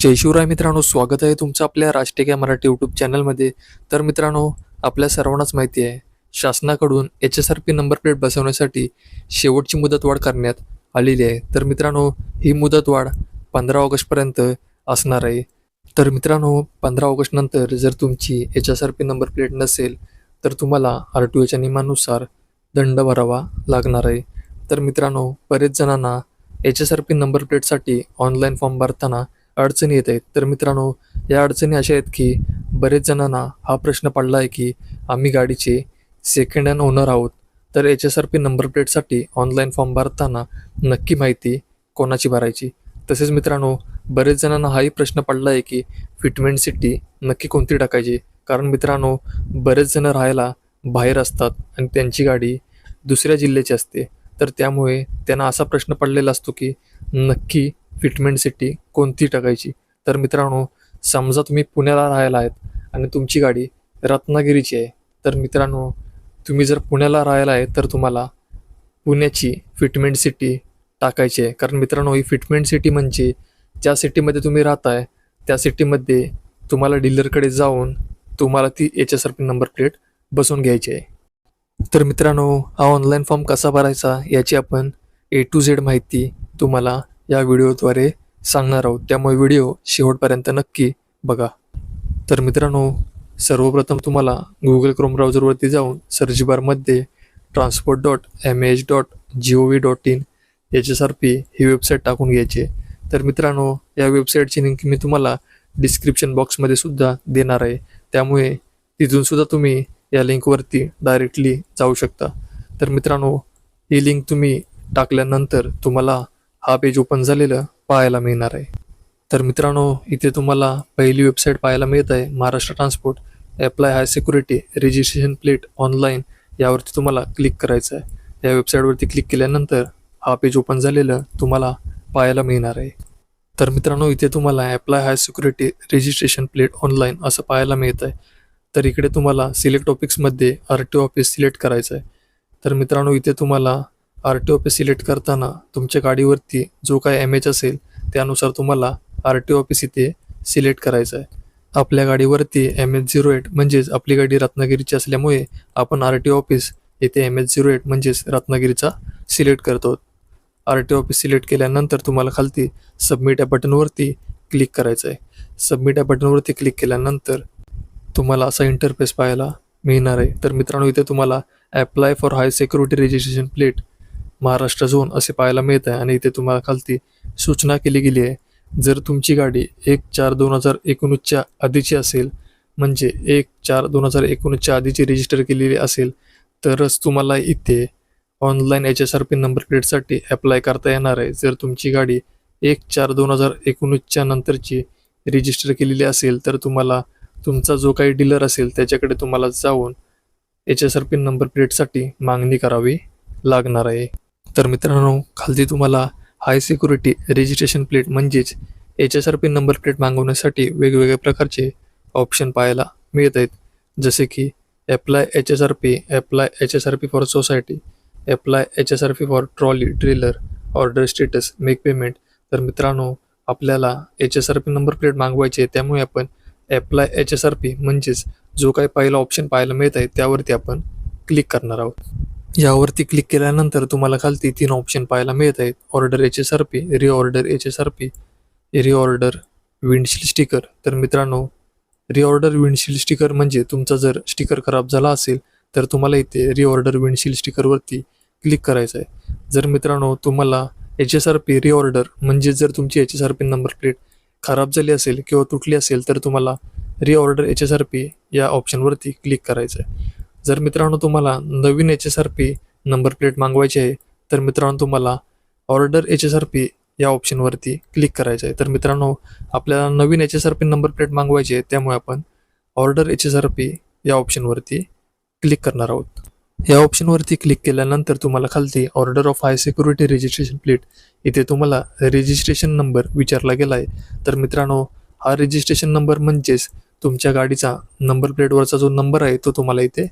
जय शिवराय मित्रांनो स्वागत आहे तुमचं आपल्या राष्ट्रीय मराठी यूट्यूब चॅनलमध्ये तर मित्रांनो आपल्या सर्वांनाच माहिती आहे शासनाकडून H S R P number plate बसवण्यासाठी शेवटची मुदतवाढ करण्यात आलेली आहे. तर मित्रांनो ही मुदतवाढ पंधरा ऑगस्टपर्यंत असणार आहे. तर मित्रांनो पंधरा ऑगस्टनंतर जर तुमची H S R P number plate नसेल तर तुम्हाला आर टी ओच्या नियमानुसार दंड भरावा लागणार आहे. तर मित्रांनो बरेच जणांना H S R P number प्लेटसाठी ऑनलाईन फॉर्म भरताना अडचणी येत आहेत. तर मित्रांनो या अडचणी अशा आहेत की बरेच जणांना हा प्रश्न पडला आहे की आम्ही गाडीचे सेकंड हँड ओनर आहोत. तर H S R P number प्लेटसाठी ऑनलाईन फॉर्म भरताना नक्की माहिती कोणाची भरायची? तसेच मित्रांनो बरेच जणांना हाही प्रश्न पडला आहे की फिटमेंट सिटी नक्की कोणती टाकायची? कारण मित्रांनो बरेच जण राहायला बाहेर असतात आणि त्यांची गाडी दुसऱ्या जिल्ह्याची असते. तर त्यामुळे त्यांना असा प्रश्न पडलेला असतो की नक्की फिटमेंट सिटी कोणती टाकायची? तर मित्रांनो समजा तुम्ही पुण्याला राहायला आहेत आणि तुमची गाडी रत्नागिरीची आहे तर मित्रांनो तुम्ही जर पुण्याला राहायला आहे तर तुम्हाला पुण्याची फिटमेंट सिटी टाकायची आहे. कारण मित्रांनो ही फिटमेंट सिटी म्हणजे ज्या सिटीमध्ये तुम्ही राहताय त्या सिटीमध्ये तुम्हाला डीलरकडे जाऊन तुम्हाला ती H S R P number plate बसवून घ्यायची आहे. तर मित्रांनो हा ऑनलाईन फॉर्म कसा भरायचा याची आपण ए टू झेड माहिती तुम्हाला या व्हिडिओद्वारे सांगणार आहोत. त्यामुळे व्हिडिओ शेवटपर्यंत नक्की बघा. तर मित्रांनो सर्वप्रथम तुम्हाला गुगल क्रोम ब्राउझरवरती जाऊन सर्च बारमध्ये transport dot M H dot G O V dot in याच्यासारखी R P ही वेबसाईट टाकून घ्यायची तर मित्रांनो या वेबसाईटची लिंक मी तुम्हाला डिस्क्रिप्शन बॉक्समध्ये सुद्धा देणार आहे. त्यामुळे तिथून सुद्धा तुम्ही या लिंकवरती डायरेक्टली जाऊ शकता. तर मित्रांनो ही लिंक तुम्ही टाकल्यानंतर तुम्हाला हा पेज ओपन झालेलं पाहायला मिळणार आहे. तर मित्रांनो इथे तुम्हाला पहिली वेबसाईट पाहायला मिळत आहे Maharashtra transport apply high security registration plate online यावरती तुम्हाला क्लिक करायचं आहे. या वेबसाईटवरती क्लिक केल्यानंतर हा पेज ओपन झालेलं तुम्हाला पाहायला मिळणार आहे. तर मित्रांनो इथे तुम्हाला apply high security registration plate online असं पाहायला मिळत आहे. तर इकडे तुम्हाला सिलेक्ट टॉपिक्समध्ये आर टी ऑफिस सिलेक्ट करायचं आहे. तर मित्रांनो इथे तुम्हाला R T O office select करताना तुमच्या गाडीवरती जो काय एम एच असेल त्यानुसार तुम्हाला आर टी ओ ऑफिस इथे सिलेक्ट करायचं आहे. आपल्या गाडीवरती एम एच झिरो एट म्हणजेच आपली गाडी रत्नागिरीची असल्यामुळे आपण आर टी ओ ऑफिस येथे एम एच झिरो एट म्हणजेच रत्नागिरीचा सिलेक्ट करतो. R T O office select केल्यानंतर तुम्हाला खालती सबमिट या बटनवरती क्लिक करायचं आहे. सबमिट या बटनवरती क्लिक केल्यानंतर तुम्हाला असा इंटरफेस पाहायला मिळणार आहे. तर मित्रांनो इथे तुम्हाला apply for high security registration plate Maharashtra zone असे पाहायला मिळत आहे आणि इथे तुम्हाला खालती सूचना केली गेली आहे. जर तुमची गाडी एक चार दोन हजार एकोणीसच्या आधीची असेल म्हणजे एक चार दोन हजार एकोणीसच्या आधीची रजिस्टर केलेली असेल तरच तुम्हाला इथे online H S R P number प्लेटसाठी अप्लाय करता येणार आहे. जर तुमची गाडी एक चार दोन हजार एकोणीसच्या नंतरची रजिस्टर केलेली असेल तर तुम्हाला तुमचा जो काही डीलर असेल त्याच्याकडे तुम्हाला जाऊन H S R P number प्लेटसाठी मागणी करावी लागणार आहे. तर मित्रांनो खालती तुम्हाला हाय सिक्युरिटी रजिस्ट्रेशन प्लेट म्हणजेच H S R P number plate मागवण्यासाठी वेगवेगळ्या प्रकारचे ऑप्शन पाहायला मिळत आहेत जसे की apply H S R P apply H S R P for society apply H S R P for trolley trailer order status make payment तर मित्रांनो आपल्याला H S R P number plate मागवायची आहे त्यामुळे आपण apply H S R P म्हणजेच जो काही पहिला ऑप्शन पाहायला मिळत आहे त्यावरती आपण क्लिक करणार आहोत. यावरती क्लिक केल्यानंतर तुम्हाला खालती तीन ऑप्शन पाहायला मिळत आहेत order H S R P reorder H S R P reorder windshield sticker तर मित्रांनो रिऑर्डर विंडशील स्टिकर म्हणजे तुमचा जर स्टिकर खराब झाला असेल तर तुम्हाला इथे रिऑर्डर विंडशील स्टिकरवरती क्लिक करायचं आहे जर मित्रांनो तुम्हाला H S R P reorder म्हणजे जर तुमची H S R P number plate खराब झाली असेल किंवा तुटली असेल तर तुम्हाला reorder H S R P या ऑप्शनवरती क्लिक करायचं आहे जर मित्रांनो तुम्हाला नवीन H S R P number plate मागवायची आहे तर मित्रांनो तुम्हाला order H S R P या ऑप्शनवरती क्लिक करायचं आहे. तर मित्रांनो आपल्याला नवीन H S R P number plate मागवायची आहे त्यामुळे आपण order H S R P या ऑप्शनवरती क्लिक करणार आहोत. या ऑप्शनवरती क्लिक केल्यानंतर तुम्हाला खालती order of high security registration plate इथे तुम्हाला रजिस्ट्रेशन नंबर विचारला गेला आहे. तर मित्रांनो हा रजिस्ट्रेशन नंबर म्हणजेच तुमच्या गाडीचा नंबर प्लेटवरचा जो नंबर आहे तो तुम्हाला इथे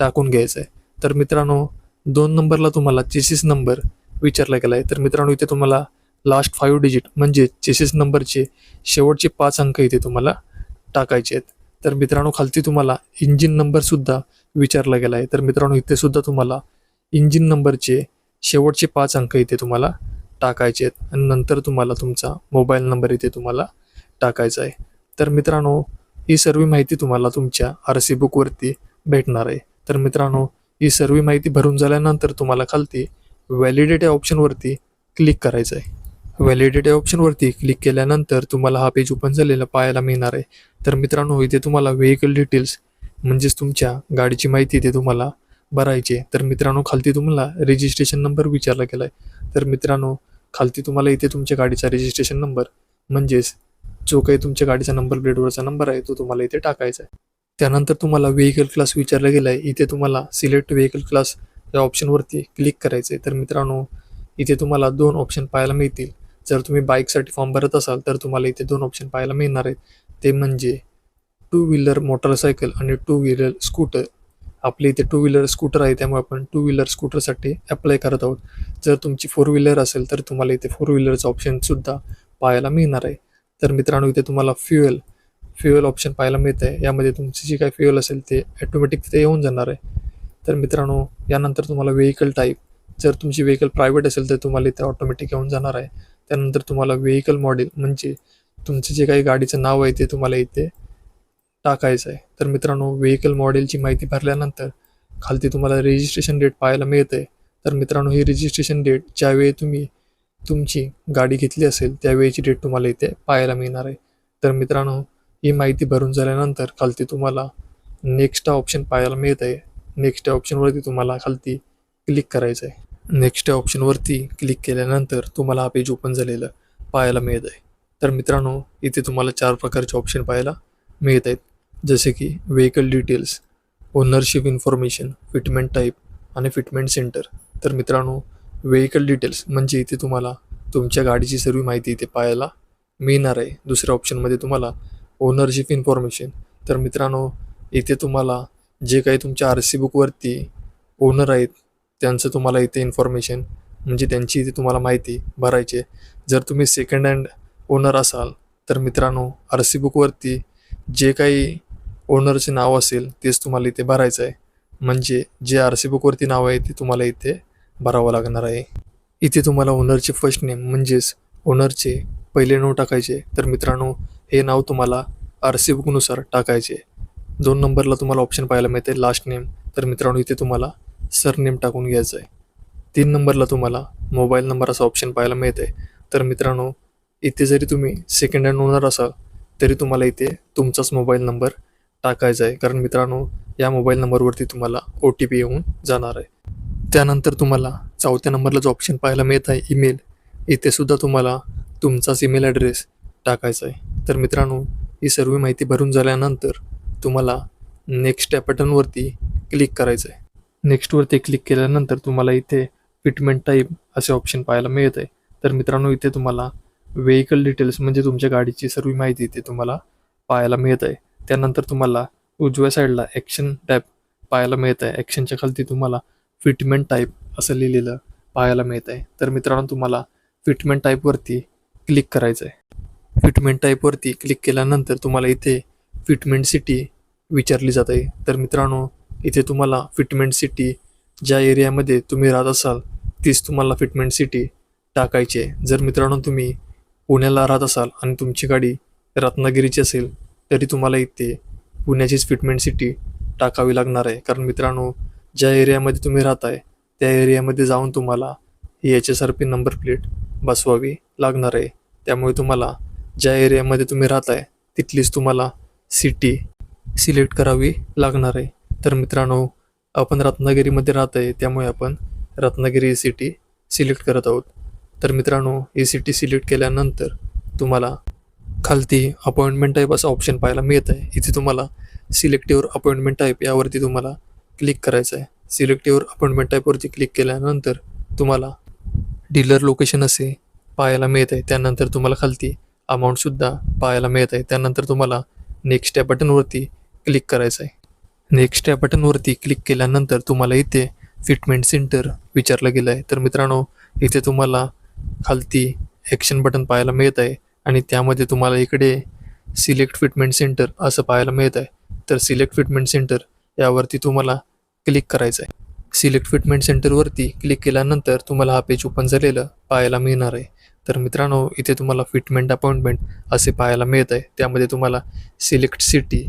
टाकून घ्यायचं आहे तर मित्रांनो दोन नंबरला तुम्हाला चेसिस नंबर विचारला गेला आहे तर मित्रांनो इथे तुम्हाला लास्ट फाईव्ह डिजिट म्हणजे चेसिस नंबरचे शेवटचे पाच अंक इथे तुम्हाला टाकायचे आहेत. तर मित्रांनो खालती तुम्हाला इंजिन नंबरसुद्धा विचारला गेला आहे तर मित्रांनो इथे सुद्धा तुम्हाला इंजिन नंबरचे शेवटचे पाच अंक इथे तुम्हाला टाकायचे आहेत. आणि नंतर तुम्हाला तुमचा मोबाईल नंबर इथे तुम्हाला टाकायचा आहे. तर मित्रांनो ही सर्व माहिती तुम्हाला तुमच्या आर सी बुकवरती भेटणार आहे. तर मित्रांनो ही सर्व माहिती भरून झाल्यानंतर तुम्हाला खालती व्हॅलिडिटी ऑप्शनवरती क्लिक करायचं आहे व्हॅलिडिटी ऑप्शनवरती क्लिक केल्यानंतर तुम्हाला हा पेज ओपन झालेला पाहायला मिळणार आहे. तर मित्रांनो इथे तुम्हाला व्हेकल डिटेल्स म्हणजेच तुमच्या गाडीची माहिती इथे तुम्हाला भरायची आहे. तर मित्रांनो खालती तुम्हाला रजिस्ट्रेशन नंबर विचारला गेला आहे तर मित्रांनो खालती तुम्हाला इथे तुमच्या गाडीचा रजिस्ट्रेशन नंबर म्हणजेच जो काही तुमच्या गाडीचा नंबर प्लेटवरचा नंबर आहे तो तुम्हाला इथे टाकायचा आहे. त्यानंतर तुम्हाला व्हेकल क्लास विचारला गेला आहे इथे तुम्हाला सिलेक्ट व्हेकल क्लास या ऑप्शनवरती क्लिक करायचं आहे तर मित्रांनो इथे तुम्हाला दोन ऑप्शन पाहायला मिळतील. जर तुम्ही बाईकसाठी फॉर्म भरत असाल तर तुम्हाला इथे दोन ऑप्शन पाहायला मिळणार आहेत. ते म्हणजे टू व्हीलर मोटरसायकल आणि टू व्हीलर स्कूटर आपले इथे टू व्हीलर स्कूटर आहे त्यामुळे आपण टू व्हीलर स्कूटरसाठी अप्लाय करत आहोत. जर तुमची फोर व्हीलर असेल तर तुम्हाला इथे फोर व्हीलरचं ऑप्शनसुद्धा पाहायला मिळणार आहे. तर मित्रांनो इथे तुम्हाला फ्युएल फ्युएल ऑप्शन पाहायला मिळतं आहे यामध्ये तुमची जी काय फ्युएल असेल ते ॲटोमॅटिक तिथे येऊन जाणार आहे. तर मित्रांनो यानंतर तुम्हाला व्हेकल टाईप जर तुमची व्हेकल प्रायव्हेट असेल तर तुम्हाला इथे ऑटोमॅटिक येऊन जाणार आहे. त्यानंतर तुम्हाला व्हेकल मॉडेल म्हणजे तुमचं जे काही गाडीचं नाव आहे ते तुम्हाला इथे टाकायचं आहे. तर मित्रांनो व्हेकल मॉडेलची माहिती भरल्यानंतर खालती तुम्हाला रजिस्ट्रेशन डेट पाहायला मिळते तर मित्रांनो ही रजिस्ट्रेशन डेट ज्यावेळी तुम्ही तुमची गाडी घेतली असेल त्यावेळीची डेट तुम्हाला इथे पाहायला मिळणार आहे. तर मित्रांनो ही माहिती भरून झाल्यानंतर खालती तुम्हाला नेक्स्ट ऑप्शन पाहायला मिळत आहे नेक्स्ट ऑप्शनवरती तुम्हाला खालती क्लिक करायचं आहे नेक्स्ट ऑप्शनवरती क्लिक केल्यानंतर तुम्हाला हा पेज ओपन झालेलं पाहायला मिळत आहे तर मित्रांनो इथे तुम्हाला चार प्रकारचे ऑप्शन पाहायला मिळत आहेत जसे की vehicle details ownership information fitment type आणि फिटमेंट सेंटर तर मित्रांनो व्हेकल डिटेल्स म्हणजे इथे तुम्हाला तुमच्या गाडीची सर्व माहिती इथे पाहायला मिळणार आहे. दुसऱ्या ऑप्शनमध्ये तुम्हाला ओनरशिप इन्फॉर्मेशन तर मित्रांनो इथे तुम्हाला जे काही तुमच्या आर सी बुकवरती ओनर आहेत त्यांचं तुम्हाला इथे इन्फॉर्मेशन म्हणजे त्यांची इथे तुम्हाला माहिती भरायची आहे. जर तुम्ही सेकंड हँड ओनर असाल तर मित्रांनो आर सी बुकवरती जे काही ओनरचे नाव असेल तेच तुम्हाला इथे भरायचं आहे. म्हणजे जे आर सी बुकवरती नाव आहे ते तुम्हाला इथे भरावं लागणार आहे. इथे तुम्हाला ओनरचे फर्स्ट नेम म्हणजेच ओनरचे पहिले नाव टाकायचे तर मित्रांनो हे नाव तुम्हाला आर सी बुकनुसार टाकायचे दोन नंबरला तुम्हाला ऑप्शन पाहायला मिळते लास्ट नेम तर मित्रांनो इथे तुम्हाला सरनेम टाकून घ्यायचं आहे. तीन नंबरला तुम्हाला मोबाईल नंबर असं ऑप्शन पाहायला मिळते. तर मित्रांनो इथे जरी तुम्ही सेकंड हँड ओनर असाल तरी तुम्हाला इथे तुमचाच मोबाईल नंबर टाकायचा आहे. कारण मित्रांनो या मोबाईल नंबरवरती तुम्हाला ओ टी पी येऊन जाणार आहे. त्यानंतर तुम्हाला चौथ्या नंबरला जो ऑप्शन पाहायला मिळत आहे ईमेल इथे सुद्धा तुम्हाला तुमचाच ईमेल ॲड्रेस टाकायचं आहे तर मित्रांनो ही सर्व माहिती भरून झाल्यानंतर तुम्हाला नेक्स्ट या बटनवरती क्लिक करायचं आहे नेक्स्टवरती क्लिक केल्यानंतर तुम्हाला इथे फिटमेंट टाईप असे ऑप्शन पाहायला मिळत आहे तर मित्रांनो इथे तुम्हाला व्हेकल डिटेल्स म्हणजे तुमच्या गाडीची सर्व माहिती इथे तुम्हाला पाहायला मिळत आहे त्यानंतर तुम्हाला उजव्या साईडला ॲक्शन टॅप पाहायला मिळत आहे ॲक्शनच्या खालती तुम्हाला फिटमेंट टाईप असं लिहिलेलं पाहायला मिळत आहे तर मित्रांनो तुम्हाला फिटमेंट टाईपवरती क्लिक करायचं आहे फिटमेंट टाईपवरती क्लिक केल्यानंतर तुम्हाला इथे फिटमेंट सिटी विचारली जात आहे. तर मित्रांनो इथे तुम्हाला फिटमेंट सिटी ज्या एरियामध्ये तुम्ही राहत असाल तीच तुम्हाला फिटमेंट सिटी टाकायची आहे. जर मित्रांनो तुम्ही पुण्याला राहत असाल आणि तुमची गाडी रत्नागिरीची असेल तरी तुम्हाला इथे पुण्याचीच फिटमेंट सिटी टाकावी लागणार आहे. कारण मित्रांनो ज्या एरियामध्ये तुम्ही राहताय त्या एरियामध्ये जाऊन तुम्हाला ही H S R P number plate बसवावी लागणार आहे. त्यामुळे तुम्हाला ज्या एरियामध्ये तुम्ही राहताय तिथलीच तुम्हाला सिटी सिलेक्ट करावी लागणार आहे. तर मित्रांनो आपण रत्नागिरीमध्ये राहत आहे त्यामुळे आपण रत्नागिरी ही सिटी सिलेक्ट करत आहोत. तर मित्रांनो ही सिटी सिलेक्ट केल्यानंतर तुम्हाला खालती अपॉइंटमेंट टाईप असं ऑप्शन पाहायला मिळत आहे इथे तुम्हाला सिलेक्टिव्हर अपॉइंटमेंट टाईप यावरती तुम्हाला क्लिक करायचं आहे सिलेक्टिव्हर अपॉइंटमेंट टाईपवरती क्लिक केल्यानंतर तुम्हाला डीलर लोकेशन असे पाहायला मिळत आहे त्यानंतर तुम्हाला खालती अमाऊंटसुद्धा पाहायला मिळत आहे. त्यानंतर तुम्हाला नेक्स्ट या बटनवरती क्लिक करायचं आहे. नेक्स्ट या बटनवरती क्लिक केल्यानंतर तुम्हाला इथे फिटमेंट सेंटर विचारलं गेलं आहे. तर मित्रांनो इथे तुम्हाला खालती ॲक्शन बटन पाहायला मिळत आहे आणि त्यामध्ये तुम्हाला इकडे सिलेक्ट फिटमेंट सेंटर असं पाहायला मिळत आहे. तर सिलेक्ट फिटमेंट सेंटर यावरती तुम्हाला क्लिक करायचं आहे. सिलेक्ट फिटमेंट सेंटरवरती क्लिक केल्यानंतर तुम्हाला हा पेज ओपन झालेलं पाहायला मिळणार आहे. तर मित्रांनो इथे तुम्हाला फिटमेंट अपॉइंटमेंट असे पाहायला मिळत आहे त्यामध्ये तुम्हाला सिलेक्ट सिटी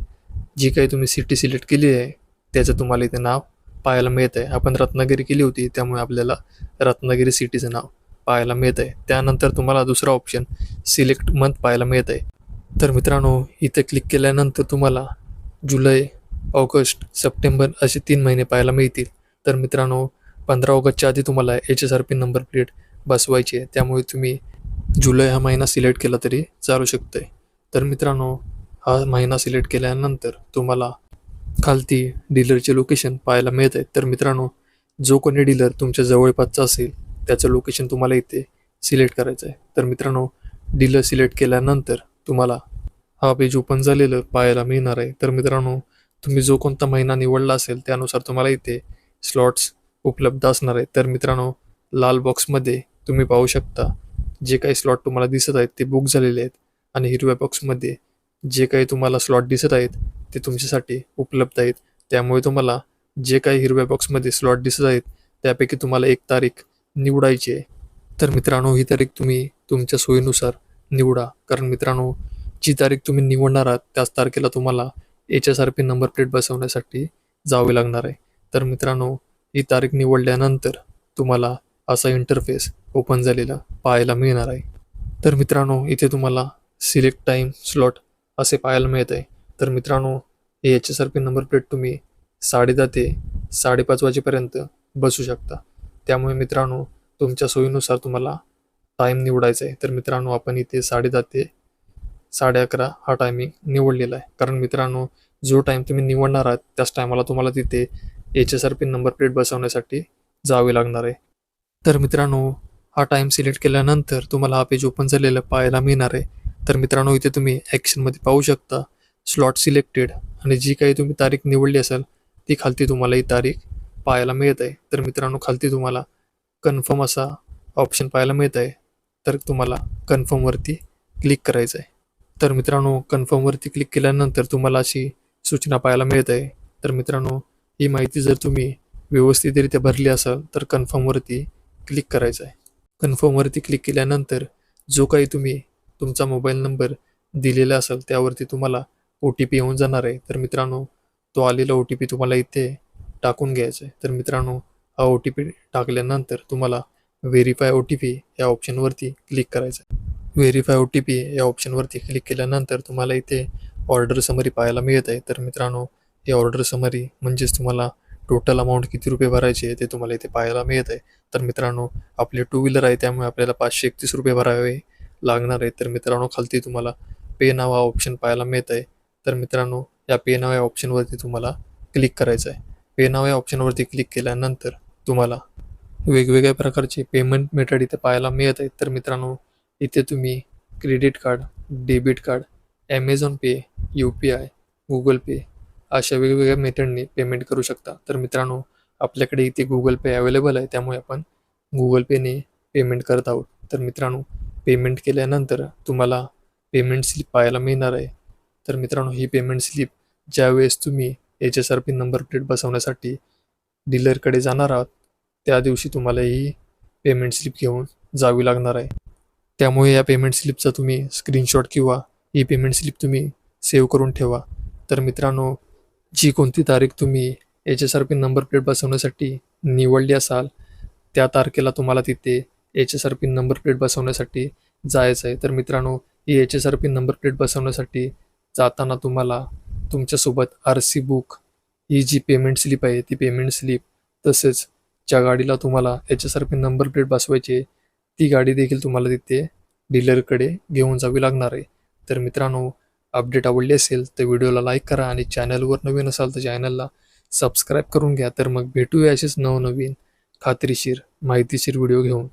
जी काही तुम्ही सिटी सिलेक्ट केली आहे त्याचं तुम्हाला इथे नाव पाहायला मिळत आहे आपण रत्नागिरी केली होती त्यामुळे आपल्याला रत्नागिरी सिटीचं नाव पाहायला मिळत आहे त्यानंतर तुम्हाला दुसरा ऑप्शन सिलेक्ट मंथ पाहायला मिळत आहे तर मित्रांनो इथे क्लिक केल्यानंतर तुम्हाला जुलै ऑगस्ट सप्टेंबर असे तीन महिने पाहायला मिळतील. तर मित्रांनो पंधरा ऑगस्टच्या आधी तुम्हाला H S R P number plate बसवायची आहे. त्यामुळे तुम्ही जुलै हा महिना सिलेक्ट केला तरी चालू शकतंय. तर मित्रांनो हा महिना सिलेक्ट केल्यानंतर तुम्हाला खालती डीलरचे लोकेशन पाहायला मिळत आहे तर मित्रांनो जो कोणी डीलर तुमच्या जवळपासचा असेल त्याचं लोकेशन तुम्हाला इथे सिलेक्ट करायचं आहे तर मित्रांनो डीलर सिलेक्ट केल्यानंतर तुम्हाला हा पेज ओपन झालेलं पाहायला मिळणार आहे. तर मित्रांनो तुम्ही जो कोणता महिना निवडला असेल त्यानुसार तुम्हाला इथे स्लॉट्स उपलब्ध असणार आहेत. तर मित्रांनो लाल बॉक्समध्ये तुम्ही पाहू शकता जे काही स्लॉट तुम्हाला दिसत आहेत ते बुक झालेले आहेत. आणि हिरव्या बॉक्समध्ये जे काही तुम्हाला स्लॉट दिसत आहेत ते तुमच्यासाठी उपलब्ध आहेत. त्यामुळे तुम्हाला जे काही हिरव्या बॉक्समध्ये स्लॉट दिसत आहेत त्यापैकी तुम्हाला एक तारीख निवडायची आहे. तर मित्रांनो ही तारीख तुम्ही तुमच्या सोयीनुसार निवडा. कारण मित्रांनो जी तारीख तुम्ही निवडणार आहात त्याच तारखेला तुम्हाला H S R P number plate बसवण्यासाठी जावे लागणार आहे. तर मित्रांनो ही तारीख निवडल्यानंतर तुम्हाला असा इंटरफेस ओपन झालेला पाहायला मिळणार आहे. तर मित्रांनो इथे तुम्हाला सिलेक्ट टाईम स्लॉट असे पाहायला मिळत आहे तर मित्रांनो हे H S R P number plate तुम्ही साडेदहा ते साडेपाच वाजेपर्यंत बसू शकता. त्यामुळे मित्रांनो तुमच्या सोयीनुसार तुम्हाला टाईम निवडायचा आहे. तर मित्रांनो आपण इथे साडेदहा ते साडे अकरा हा टायमिंग निवडलेला आहे. कारण मित्रांनो जो टाईम तुम्ही निवडणार आहात त्याच टायमाला तुम्हाला तिथे H S R P number plate बसवण्यासाठी जावे लागणार आहे. तर मित्रांनो हा टाईम सिलेक्ट केल्यानंतर तुम्हाला हा पेज ओपन झालेलं पाहायला मिळणार आहे. तर मित्रांनो इथे तुम्ही ॲक्शनमध्ये पाहू शकता. स्लॉट सिलेक्टेड आणि जी काही तुम्ही तारीख निवडली असेल ती खालती तुम्हाला ही तारीख पाहायला मिळत आहे. तर मित्रांनो खालती तुम्हाला कन्फर्म असा ऑप्शन पाहायला मिळत आहे. तर तुम्हाला कन्फर्मवरती क्लिक करायचं आहे तर मित्रांनो कन्फर्मवरती क्लिक केल्यानंतर तुम्हाला अशी सूचना पाहायला मिळत आहे. तर मित्रांनो ही माहिती जर तुम्ही व्यवस्थितरित्या भरली असाल तर कन्फर्मवरती क्लिक करायचं आहे. कन्फर्मवरती क्लिक केल्यानंतर जो काही तुम्ही तुमचा मोबाईल नंबर दिलेला असेल त्यावरती तुम्हाला ओ टी पी येऊन जाणार आहे. तर मित्रांनो तो आलेला ओ टी पी तुम्हाला इथे टाकून घ्यायचा आहे. तर मित्रांनो हा ओ टी पी टाकल्यानंतर तुम्हाला व्हेरीफाय ओ टी पी या ऑप्शनवरती क्लिक करायचं आहे. व्हेरीफाय ओ टी पी या ऑप्शनवरती क्लिक केल्यानंतर तुम्हाला इथे ऑर्डर समरी पाहायला मिळत आहे. तर मित्रांनो हे ऑर्डर समरी म्हणजेच तुम्हाला टोटल अमाऊंट किती रुपये भरायचे आहे ते तुम्हाला इथे पाहायला मिळत आहे. तर मित्रांनो आपले टू व्हीलर आहे त्यामुळे आपल्याला पाचशे एकतीस रुपये भरावे लागणार आहे. तर मित्रांनो खालती तुम्हाला पे नाव हा ऑप्शन पाहायला मिळत आहे. तर मित्रांनो या पे नाव या ऑप्शनवरती तुम्हाला क्लिक करायचं आहे. पे नाव या ऑप्शनवरती क्लिक केल्यानंतर तुम्हाला वेगवेगळ्या प्रकारचे पेमेंट मेथड इथे पाहायला मिळत आहेत. तर मित्रांनो इथे तुम्ही credit card debit card Amazon pay U P I Google pay अशा वेगवेगळ्या मेथडने पेमेंट करू शकता. तर मित्रांनो आपल्याकडे इथे गुगल पे अवेलेबल आहे. त्यामुळे आपण गुगल पेने पेमेंट करत आहोत. तर मित्रांनो पेमेंट केल्यानंतर तुम्हाला पेमेंट स्लिप पाहायला मिळणार आहे. तर मित्रांनो ही पेमेंट स्लिप ज्यावेळेस तुम्ही H S R P number plate बसवण्यासाठी डीलरकडे जाणार आहात त्या दिवशी तुम्हाला ही पेमेंट स्लिप घेऊन जावी लागणार आहे. त्यामुळे या पेमेंट स्लिपचा तुम्ही स्क्रीनशॉट किंवा ही पेमेंट स्लिप तुम्ही सेव्ह करून ठेवा. तर मित्रांनो जी कोणती तारीख तुम्ही H S R P number plate बसवण्यासाठी निवडली असाल त्या तारखेला तुम्हाला तिथे H S R P number plate बसवण्यासाठी जायचं आहे. तर मित्रांनो ही H S R P number plate बसवण्यासाठी जाताना तुम्हाला तुमच्यासोबत आर सी बुक ही जी पेमेंट स्लिप आहे ती पेमेंट स्लिप तसेच ज्या गाडीला तुम्हाला H S R P number plate बसवायची आहे ती गाडी देखील तुम्हाला तिथे डीलरकडे घेऊन जावी लागणार आहे. तर मित्रांनो अपडेट आवडली असेल तर व्हिडिओला लाईक करा आणि चॅनलवर नवीन असाल तर चॅनलला सबस्क्राईब करून घ्या. तर मग भेटूया असेच नवनवीन खात्रीशीर माहितीशीर व्हिडिओ घेऊन.